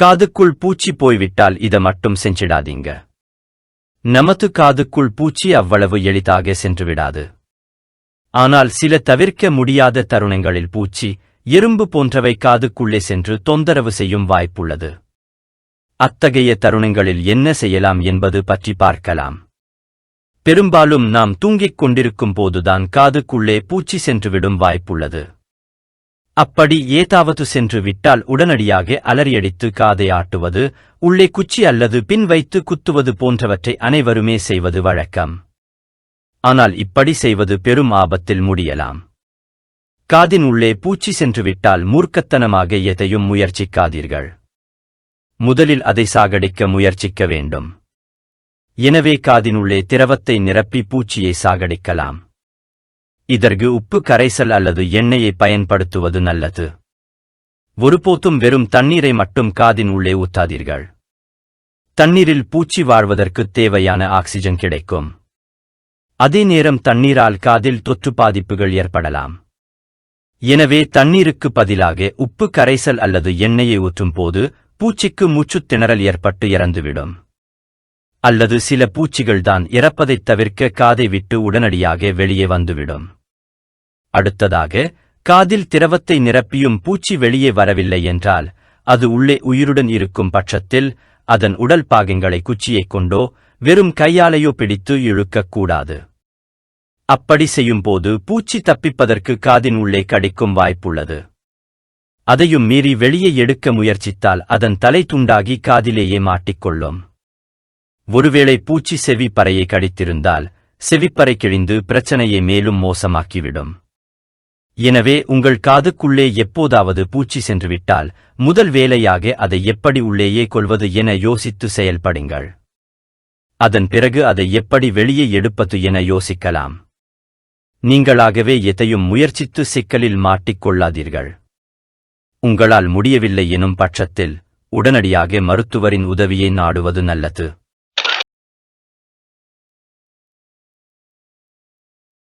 காதுக்குள் பூச்சி போய்விட்டால் இதை மட்டும் செஞ்சிடாதீங்க. நமது காதுக்குள் பூச்சி அவ்வளவு எளிதாக சென்றுவிடாது. ஆனால் சில தவிர்க்க முடியாத தருணங்களில் பூச்சி எறும்பு போன்றவை காதுக்குள்ளே சென்று தொந்தரவு செய்யும் வாய்ப்புள்ளது. அத்தகைய தருணங்களில் என்ன செய்யலாம் என்பது பற்றி பார்க்கலாம். பெரும்பாலும் நாம் தூங்கிக் கொண்டிருக்கும் போதுதான் காதுக்குள்ளே பூச்சி சென்றுவிடும் வாய்ப்புள்ளது. அப்படி ஏதாவது சென்று விட்டால் உடனடியாக அலறியடித்து காதை ஆட்டுவது உள்ளே குச்சி அல்லது பின் வைத்து குத்துவது போன்றவற்றை அனைவருமே செய்வது வழக்கம். ஆனால் இப்படி செய்வது பெரும் ஆபத்தில் முடியலாம். காதின் உள்ளே பூச்சி சென்றுவிட்டால் மூர்க்கத்தனமாக எதையும் முயற்சிக்காதீர்கள். முதலில் அதை சாகடிக்க முயற்சிக்க வேண்டும். எனவே காதினுள்ளே திரவத்தை நிரப்பி பூச்சியை சாகடிக்கலாம். இதற்கு உப்பு கரைசல் அல்லது எண்ணெயை பயன்படுத்துவது நல்லது. ஒருபோதும் வெறும் தண்ணீரை மட்டும் காதின் உள்ளே ஊத்தாதீர்கள். தண்ணீரில் பூச்சி வாழ்வதற்கு தேவையான ஆக்சிஜன் கிடைக்கும். அதே நேரம் தண்ணீரால் காதில் தொற்று பாதிப்புகள் ஏற்படலாம். எனவே தண்ணீருக்கு பதிலாக உப்பு கரைசல் அல்லது எண்ணெயை ஊற்றும் போது பூச்சிக்கு மூச்சுத் திணறல் ஏற்பட்டு இறந்துவிடும். அல்லது சில பூச்சிகள்தான் இறப்பதைத் தவிர்க்க காதை விட்டு உடனடியாக வெளியே வந்துவிடும். அடுத்ததாக காதில் திரவத்தை நிரப்பியும் பூச்சி வெளியே வரவில்லை என்றால் அது உள்ளே உயிருடன் இருக்கும் பட்சத்தில் அதன் உடல் பாகங்களை குச்சியைக் கொண்டோ வெறும் கையாலையோ பிடித்து இழுக்கக்கூடாது அப்படி செய்யும்போது பூச்சி தப்பிப்பதற்கு காதின் உள்ளே கடிக்கும் வாய்ப்புள்ளது. அதையும் மீறி வெளியே எடுக்க முயற்சித்தால் அதன் தலை துண்டாகி காதிலேயே மாட்டிக்கொள்ளும். ஒருவேளை பூச்சி செவிப்பறையை கடித்திருந்தால் செவிப்பறை கிழிந்து பிரச்சனையை மேலும் மோசமாக்கிவிடும். எனவே உங்கள் காதுக்குள்ளே எப்போதாவது பூச்சி சென்றுவிட்டால் முதல் வேலையாக அதை எப்படி உள்ளேயே கொள்வது என யோசித்து செயல்படுங்கள். அதன் பிறகு அதை எப்படி வெளியே எடுப்பது என யோசிக்கலாம். நீங்களாகவே எதையும் முயற்சித்து சிக்கலில் மாட்டிக்கொள்ளாதீர்கள் உங்களால் முடியவில்லை எனும் பட்சத்தில் உடனடியாக மருத்துவரின் உதவியை நாடுவது நல்லது.